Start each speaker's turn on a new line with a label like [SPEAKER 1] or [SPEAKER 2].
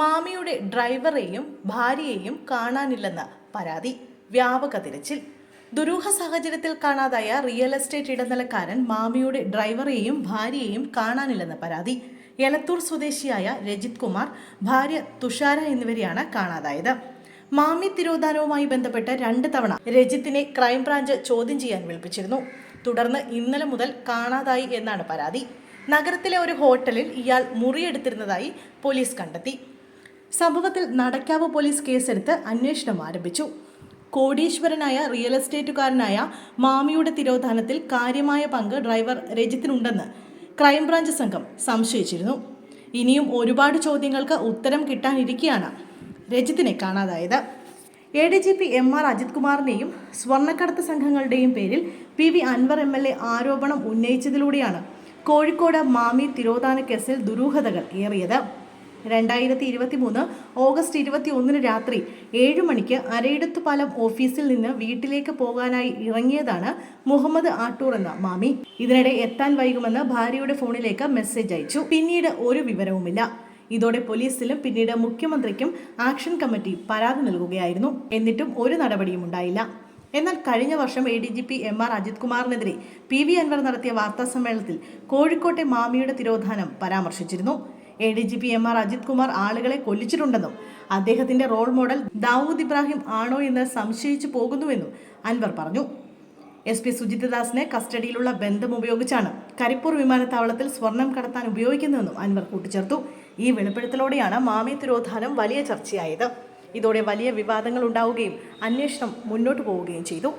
[SPEAKER 1] മാമിയുടെ ഡ്രൈവറെയും ഭാര്യയെയും കാണാനില്ലെന്ന് പരാതി. വ്യാപക തിരച്ചിൽ. ദുരൂഹ സാഹചര്യത്തിൽ കാണാതായ റിയൽ എസ്റ്റേറ്റ് ഇടനിലക്കാരൻ മാമിയുടെ ഡ്രൈവറെയും ഭാര്യയെയും കാണാനില്ലെന്ന് പരാതി. എലത്തൂർ സ്വദേശിയായ രജിത് കുമാർ ഭാര്യ തുഷാര എന്നിവരെയാണ് കാണാതായത്. മാമി തിരോധാനവുമായി ബന്ധപ്പെട്ട് രണ്ട് തവണ രജിത്തിനെ ക്രൈംബ്രാഞ്ച് ചോദ്യം ചെയ്യാൻ വിളിപ്പിച്ചിരുന്നു. തുടർന്ന് ഇന്നലെ മുതൽ കാണാതായി എന്നാണ് പരാതി. നഗരത്തിലെ ഒരു ഹോട്ടലിൽ ഇയാൾ മുറിയെടുത്തിരുന്നതായി പോലീസ് കണ്ടെത്തി. സംഭവത്തിൽ നടക്കാവ് പോലീസ് കേസെടുത്ത് അന്വേഷണം ആരംഭിച്ചു. കോടീശ്വരനായ റിയൽ എസ്റ്റേറ്റുകാരനായ മാമിയുടെ തിരോധാനത്തിൽ കാര്യമായ പങ്ക് ഡ്രൈവർ രജിത്തിനുണ്ടെന്ന് ക്രൈംബ്രാഞ്ച് സംഘം സംശയിച്ചിരുന്നു. ഇനിയും ഒരുപാട് ചോദ്യങ്ങൾക്ക് ഉത്തരം കിട്ടാനിരിക്കെയാണ് രജിത്തിനെ കാണാതായത്. A D G P M R Ajith കുമാറിനെയും സ്വർണക്കടത്ത് സംഘങ്ങളുടെയും പേരിൽ P V Anvar M L A ആരോപണം ഉന്നയിച്ചതിലൂടെയാണ് കോഴിക്കോട് മാമി തിരോധാന കേസിൽ ദുരൂഹതകൾ ഏറിയത്. രണ്ടായിരത്തി ഇരുപത്തി മൂന്ന് ഓഗസ്റ്റ് ഇരുപത്തി ഒന്നിന് രാത്രി ഏഴു മണിക്ക് അരയിടത്തുപാലം ഓഫീസിൽ നിന്ന് വീട്ടിലേക്ക് പോകാനായി ഇറങ്ങിയതാണ് മുഹമ്മദ് ആട്ടൂർ എന്ന മാമി. ഇതിനിടെ എത്താൻ വൈകുമെന്ന് ഭാര്യയുടെ ഫോണിലേക്ക് മെസ്സേജ് അയച്ചു. പിന്നീട് ഒരു വിവരവുമില്ല. ഇതോടെ പോലീസിലും പിന്നീട് മുഖ്യമന്ത്രിക്കും ആക്ഷൻ കമ്മിറ്റി പരാതി നൽകുകയായിരുന്നു. എന്നിട്ടും ഒരു നടപടിയും ഉണ്ടായില്ല. എന്നാൽ കഴിഞ്ഞ വർഷം A D G P M R Ajith കുമാറിനെതിരെ P V Anvar നടത്തിയ വാർത്താസമ്മേളനത്തിൽ കോഴിക്കോട്ടെ മാമിയുടെ തിരോധാനം പരാമർശിച്ചിരുന്നു. A D G P M R Ajith Kumar ആളുകളെ കൊല്ലിച്ചിട്ടുണ്ടെന്നും അദ്ദേഹത്തിന്റെ റോൾ മോഡൽ ദാവൂദ് ഇബ്രാഹിം ആണോ എന്ന് സംശയിച്ചു പോകുന്നുവെന്നും അൻവർ പറഞ്ഞു. എസ് പി സുജിത്ദാസിനെ കസ്റ്റഡിയിലുള്ള ബന്ധം ഉപയോഗിച്ചാണ് കരിപ്പൂർ വിമാനത്താവളത്തിൽ സ്വർണം കടത്താൻ ഉപയോഗിക്കുന്നതെന്നും അൻവർ കൂട്ടിച്ചേർത്തു. ഈ വെളിപ്പെടുത്തലോടെയാണ് മാമി തിരോധാനം വലിയ ചർച്ചയായത്. ഇതോടെ വലിയ വിവാദങ്ങൾ ഉണ്ടാവുകയും അന്വേഷണം മുന്നോട്ട് പോവുകയും ചെയ്തു.